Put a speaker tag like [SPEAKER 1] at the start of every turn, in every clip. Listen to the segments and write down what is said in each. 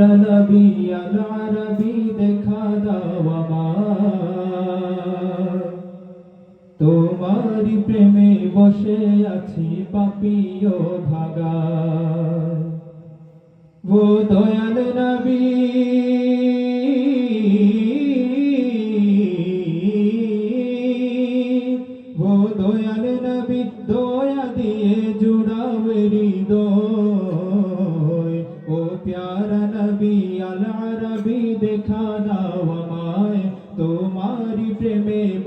[SPEAKER 1] নবী আল আরবি দেখা তোমারি প্রেমে বসে আছি পাপিও ভাগা। ও দয়াল নবী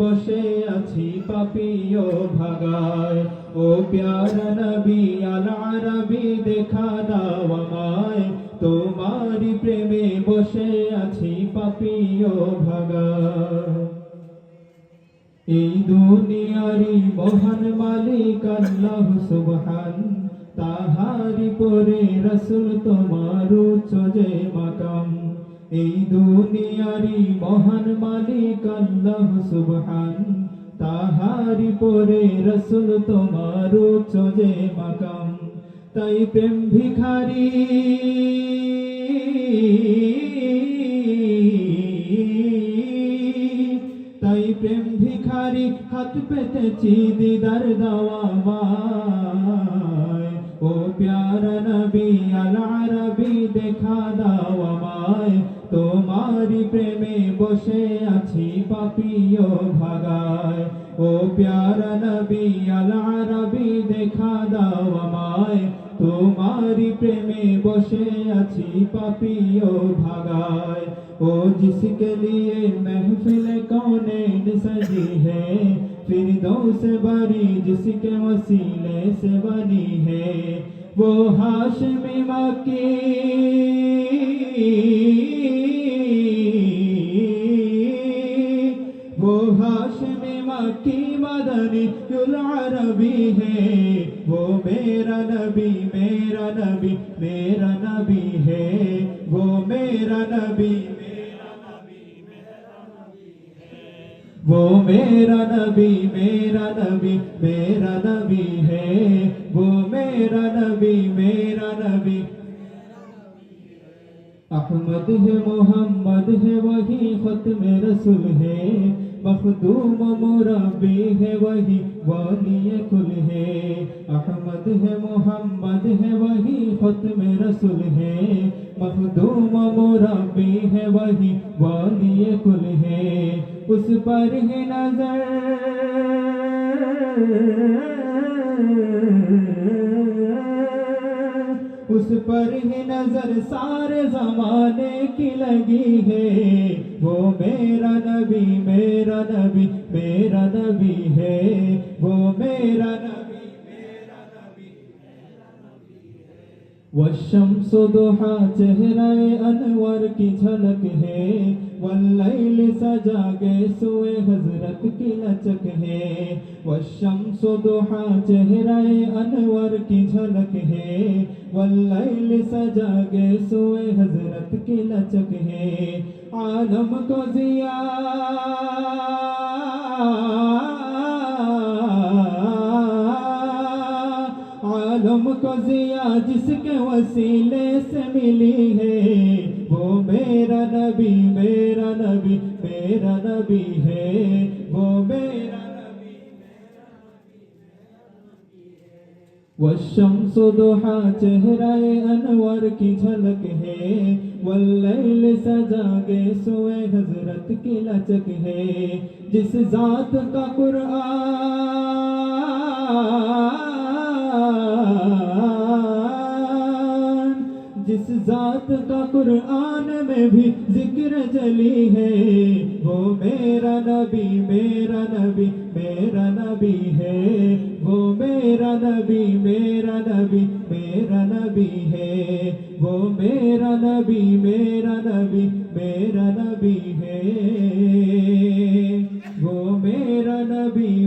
[SPEAKER 1] বসে আছি পাপিও ভাগায়। ও প্যার নবী, আল আরবি দেখা দাও আমায়। তোমারি প্রেমে বসে আছি পাপিও ভাগায়। এই দুনিয়ারি মহান মালিক আল্লাহ সুবহান। তাহারি পরে রসুল তোমার চজে মাকাম। এই দুনিয়ারি মহান মালিক আল্লাহ সুবহান তাহারি পরে রসুল তোমার চজে মাকাম, তাই প্রেম ভিখারি। তাই প্রেম ভিখারি, হাত পেতেছি দিদার দাওয়ামায় ও প্যারা নবী, আল আরবি দেখা তোমারি بسے اچھی پاپیو بگائے دیکھا دا تاری جس کے لیے محفل کو نے سجی ہے فری دو سے بری جس کے وسینے سے بنی ہے وہ ہاشمی واقعی ہاشم مکی مدنی العربی ہے۔ وہ میرا نبی میرا نبی میرا نبی ہے۔ وہ میرا نبی وہ میرا نبی میرا نبی میرا نبی ہے۔ وہ میرا نبی میرا نبی احمد ہے، محمد ہے، وہی ختم رسول ہے۔ مخدوم مرابی ہے وہی والی کل ہے۔ احمد ہے، محمد ہے، وہی ختم رسول ہے۔ مخدوم مرابی ہے، وہی والی کل ہے۔ اس پر ہی نظر اس پر ہی نظر سارے زمانے کی لگی ہے۔ وہ میرا نبی میرا نبی میرا نبی ہے۔ وہ میرا نبی میرا نبی وہ شمس دوہا چہرہ ان کی جھلک ہے۔ واللیل سجا گئے سوئے حضرت کی لچک ہے۔ والشمس دوحا چہرہ انور کی جھلک ہے۔ واللیل سجا گئے سوئے حضرت کی لچک ہے۔ عالم کو زیاد کو ضیا جس کے وسیلے سے ملی ہے۔ وہ میرا نبی میرا نبی میرا نبی ہے۔ وہ میرا والشمس دوحا چہرہ انور کی جھلک ہے۔ واللیل سجا کے سوئے حضرت کی لچک ہے۔ جس ذات کا قرآن ذات کا قرآن میں بھی ذکر چلی ہے۔ وہ میرا نبی میرا نبی میرا نبی ہے۔ وہ میرا نبی میرا نبی میرا نبی ہے۔ وہ میرا نبی میرا نبی میرا نبی ہے۔ وہ میرا نبی